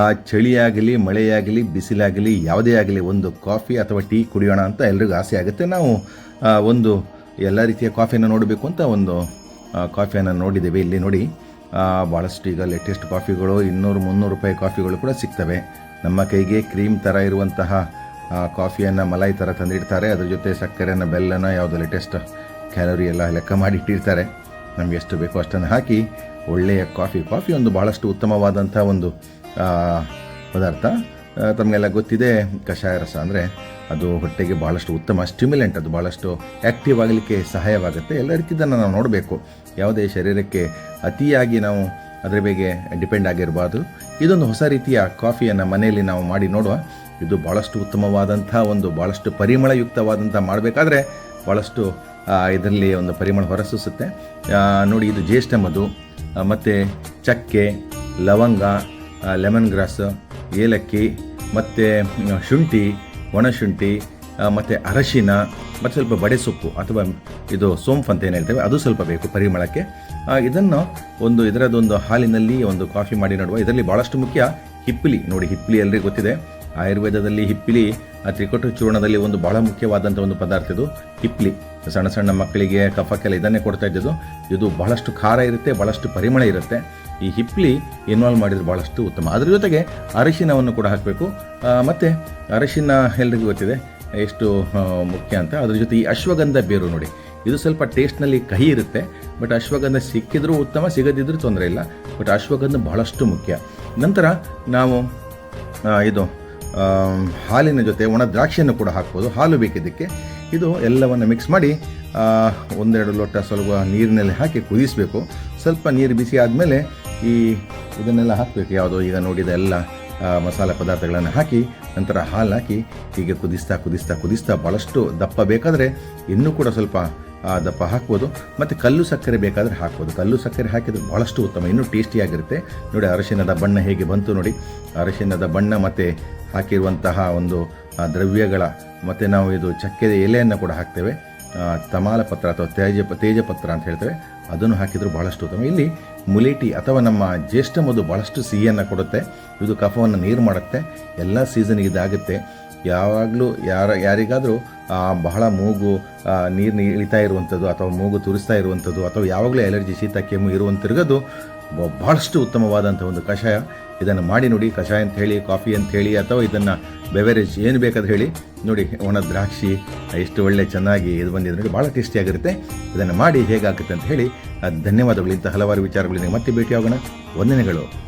ಆ ಚಳಿಯಾಗಲಿ, ಮಳೆಯಾಗಲಿ, ಬಿಸಿಲಾಗಲಿ, ಯಾವುದೇ ಆಗಲಿ ಒಂದು ಕಾಫಿ ಅಥವಾ ಟೀ ಕುಡಿಯೋಣ ಅಂತ ಎಲ್ರಿಗೂ ಆಸೆ ಆಗುತ್ತೆ. ನಾವು ಒಂದು ಎಲ್ಲ ರೀತಿಯ ಕಾಫಿನ ನೋಡಬೇಕು ಅಂತ ಒಂದು ಕಾಫಿಯನ್ನು ನೋಡಿದ್ದೇವೆ. ಇಲ್ಲಿ ನೋಡಿ ಭಾಳಷ್ಟು ಈಗ ಲೇಟೆಸ್ಟ್ ಕಾಫಿಗಳು, ಇನ್ನೂರು, ಮುನ್ನೂರು ರೂಪಾಯಿ ಕಾಫಿಗಳು ಕೂಡ ಸಿಗ್ತವೆ. ನಮ್ಮ ಕೈಗೆ ಕ್ರೀಮ್ ಥರ ಇರುವಂತಹ ಕಾಫಿಯನ್ನು ಮಲಾಯಿ ಥರ ತಂದಿಡ್ತಾರೆ. ಅದ್ರ ಜೊತೆ ಸಕ್ಕರೆಯನ್ನು ಬೆಲ್ಲನ, ಯಾವುದು ಲೇಟೆಸ್ಟ್ ಕ್ಯಾಲೋರಿ ಎಲ್ಲ ಲೆಕ್ಕ ಮಾಡಿ ಇಟ್ಟಿರ್ತಾರೆ. ನಮಗೆ ಎಷ್ಟು ಬೇಕೋ ಅಷ್ಟನ್ನು ಹಾಕಿ ಒಳ್ಳೆಯ ಕಾಫಿ. ಕಾಫಿ ಒಂದು ಬಹಳಷ್ಟು ಉತ್ತಮವಾದಂಥ ಒಂದು ಪದಾರ್ಥ. ತಮಗೆಲ್ಲ ಗೊತ್ತಿದೆ, ಕಷಾಯ ರಸ ಅಂದರೆ ಅದು ಹೊಟ್ಟೆಗೆ ಭಾಳಷ್ಟು ಉತ್ತಮ ಸ್ಟಿಮ್ಯುಲೆಂಟ್ ಅದು ಭಾಳಷ್ಟು ಆ್ಯಕ್ಟಿವ್ ಆಗಲಿಕ್ಕೆ ಸಹಾಯವಾಗುತ್ತೆ. ಎಲ್ಲ ರೀತಿಯದನ್ನು ನಾವು ನೋಡಬೇಕು. ಯಾವುದೇ ಶರೀರಕ್ಕೆ ಅತಿಯಾಗಿ ನಾವು ಅದರ ಬಗ್ಗೆ ಡಿಪೆಂಡ್ ಆಗಿರಬಾರ್ದು. ಇದೊಂದು ಹೊಸ ರೀತಿಯ ಕಾಫಿಯನ್ನು ಮನೆಯಲ್ಲಿ ನಾವು ಮಾಡಿ ನೋಡುವ. ಇದು ಭಾಳಷ್ಟು ಉತ್ತಮವಾದಂಥ ಒಂದು ಭಾಳಷ್ಟು ಪರಿಮಳಯುಕ್ತವಾದಂಥ ಮಾಡಬೇಕಾದ್ರೆ ಭಾಳಷ್ಟು ಇದರಲ್ಲಿ ಒಂದು ಪರಿಮಳ ಹೊರಸೂಸುತ್ತೆ. ನೋಡಿ, ಇದು ಜ್ಯೇಷ್ಠ ಮಧು. ಮತ್ತು ಚಕ್ಕೆ, ಲವಂಗ ಲೆಮನ್ ಗ್ರಾಸ್ ಏಲಕ್ಕಿ, ಮತ್ತು ಶುಂಠಿ, ಒಣಶುಂಠಿ ಮತ್ತು ಅರಶಿನ, ಮತ್ತು ಸ್ವಲ್ಪ ಬಡೆ ಸೊಪ್ಪು ಅಥವಾ ಇದು ಸೋಂಫ್ ಅಂತ ಏನು ಹೇಳ್ತೇವೆ, ಅದು ಸ್ವಲ್ಪ ಬೇಕು ಪರಿಮಳಕ್ಕೆ. ಇದನ್ನು ಒಂದು ಇದರದೊಂದು ಹಾಲಿನಲ್ಲಿ ಒಂದು ಕಾಫಿ ಮಾಡಿ ನೋಡುವ, ಇದರಲ್ಲಿ ಭಾಳಷ್ಟು ಮುಖ್ಯ ಹಿಪ್ಪಲಿ ನೋಡಿ ಹಿಪ್ಪಲಿ ಎಲ್ಲರಿಗೂ ಗೊತ್ತಿದೆ. ಆಯುರ್ವೇದದಲ್ಲಿ ಹಿಪ್ಪಿಲಿ, ಆ ತ್ರಿಕೋಟ ಚೂರ್ಣದಲ್ಲಿ ಒಂದು ಬಹಳ ಮುಖ್ಯವಾದಂಥ ಒಂದು ಪದಾರ್ಥ ಇದು. ಹಿಪ್ಲಿ. ಸಣ್ಣ ಸಣ್ಣ ಮಕ್ಕಳಿಗೆ ಕಫಕ್ಕೆಲ್ಲ ಇದನ್ನೇ ಕೊಡ್ತಾ ಇದ್ದದ್ದು. ಇದು ಬಹಳಷ್ಟು ಖಾರ ಇರುತ್ತೆ, ಬಹಳಷ್ಟು ಪರಿಮಳ ಇರುತ್ತೆ. ಈ ಹಿಪ್ಲಿ ಇನ್ವಾಲ್ವ್ ಮಾಡಿದ್ರೆ ಭಾಳಷ್ಟು ಉತ್ತಮ. ಅದ್ರ ಜೊತೆಗೆ ಅರಿಶಿನವನ್ನು ಕೂಡ ಹಾಕಬೇಕು. ಮತ್ತು ಅರಿಶಿನ ಎಲ್ರಿಗೂ ಗೊತ್ತಿದೆ, ಎಷ್ಟು ಮುಖ್ಯ ಅಂತ. ಅದ್ರ ಜೊತೆ ಈ ಅಶ್ವಗಂಧ ಬೇರು ನೋಡಿ. ಇದು ಸ್ವಲ್ಪ ಟೇಸ್ಟ್ನಲ್ಲಿ ಕಹಿ ಇರುತ್ತೆ, ಬಟ್ ಅಶ್ವಗಂಧ ಸಿಕ್ಕಿದ್ರೂ ಉತ್ತಮ, ಸಿಗದಿದ್ರೂ ತೊಂದರೆ ಇಲ್ಲ. ಬಟ್ ಅಶ್ವಗಂಧ ಬಹಳಷ್ಟು ಮುಖ್ಯ. ನಂತರ ನಾವು ಇದು ಹಾಲಿನ ಜೊತೆ ಒಣ ದ್ರಾಕ್ಷಿಯನ್ನು ಕೂಡ ಹಾಕ್ಬೋದು. ಹಾಲು ಬೇಕಿದ್ದಕ್ಕೆ ಇದು ಎಲ್ಲವನ್ನು ಮಿಕ್ಸ್ ಮಾಡಿ ಒಂದೆರಡು ಲೋಟ ಸ್ವಲ್ಪ ನೀರಿನಲ್ಲಿ ಹಾಕಿ ಕುದಿಸಬೇಕು. ಸ್ವಲ್ಪ ನೀರು ಬಿಸಿ ಆದಮೇಲೆ ಈ ಇದನ್ನೆಲ್ಲ ಹಾಕಬೇಕು. ಯಾವುದೋ ಈಗ ನೋಡಿದ ಎಲ್ಲ ಮಸಾಲೆ ಪದಾರ್ಥಗಳನ್ನು ಹಾಕಿ, ನಂತರ ಹಾಲು ಹಾಕಿ ಹೀಗೆ ಕುದಿಸ್ತಾ ಕುದಿಸ್ತಾ ಕುದಿಸ್ತಾ ಭಾಳಷ್ಟು ದಪ್ಪ ಬೇಕಾದರೆ ಇನ್ನೂ ಕೂಡ ಸ್ವಲ್ಪ ದಪ್ಪ ಹಾಕ್ಬೋದು. ಮತ್ತು ಕಲ್ಲು ಸಕ್ಕರೆ ಬೇಕಾದರೆ ಹಾಕ್ಬೋದು. ಕಲ್ಲು ಸಕ್ಕರೆ ಹಾಕಿದ್ರೆ ಭಾಳಷ್ಟು ಉತ್ತಮ, ಇನ್ನೂ ಟೇಸ್ಟಿಯಾಗಿರುತ್ತೆ. ನೋಡಿ ಅರಶಿನದ ಬಣ್ಣ ಹೇಗೆ ಬಂತು ನೋಡಿ. ಅರಶಿನದ ಬಣ್ಣ ಮತ್ತು ಹಾಕಿರುವಂತಹ ಒಂದು ದ್ರವ್ಯಗಳ, ಮತ್ತು ನಾವು ಇದು ಚಕ್ಕೆದ ಎಲೆಯನ್ನು ಕೂಡ ಹಾಕ್ತೇವೆ. ತಮಾಲ ಪತ್ರ ಅಥವಾ ತೇಜ ತೇಜಪತ್ರ ಅಂತ ಹೇಳ್ತೇವೆ. ಅದನ್ನು ಹಾಕಿದರೂ ಭಾಳಷ್ಟು ಉತ್ತಮ. ಇಲ್ಲಿ ಮುಲೇಟಿ ಅಥವಾ ನಮ್ಮ ಜ್ಯೇಷ್ಠ ಮಧು ಭಾಳಷ್ಟು ಸಿಹಿಯನ್ನು ಕೊಡುತ್ತೆ. ಇದು ಕಫವನ್ನು ನೀರು ಮಾಡುತ್ತೆ. ಎಲ್ಲ ಸೀಸನ್ಗೆ ಇದಾಗುತ್ತೆ. ಯಾವಾಗಲೂ ಯಾರ ಯಾರಿಗಾದರೂ ಬಹಳ ಮೂಗು ನೀರು ಇಳಿತಾ ಇರುವಂಥದ್ದು ಅಥವಾ ಮೂಗು ತುರಿಸ್ತಾ ಇರುವಂಥದ್ದು ಅಥವಾ ಯಾವಾಗಲೂ ಎಲರ್ಜಿ ಶೀತ, ಕೆಮ್ಮು ಇರುವಂತಿರುಗದು ಬಹಳಷ್ಟು ಉತ್ತಮವಾದಂಥ ಒಂದು ಕಷಾಯ. ಇದನ್ನು ಮಾಡಿ ನೋಡಿ, ಕಷಾಯ ಅಂತ ಹೇಳಿ, ಕಾಫಿ ಅಂತ ಹೇಳಿ ಅಥವಾ ಇದನ್ನು ಬೆವರೇಜ್ ಏನು ಬೇಕಾದ ಹೇಳಿ, ನೋಡಿ, ಒಣ ದ್ರಾಕ್ಷಿ ಎಷ್ಟು ಒಳ್ಳೆ ಚೆನ್ನಾಗಿ ಇದು ಬಂದಿದೆ ನೋಡಿ ಭಾಳ ಟೇಸ್ಟಿಯಾಗಿರುತ್ತೆ. ಇದನ್ನು ಮಾಡಿ ಹೇಗಾಗುತ್ತೆ ಅಂತ ಹೇಳಿ ಧನ್ಯವಾದಗಳು. ಇಂಥ ಹಲವಾರು ವಿಚಾರಗಳಿಗೆ ಮತ್ತೆ ಭೇಟಿಯಾಗೋಣ. ವಂದನೆಗಳು.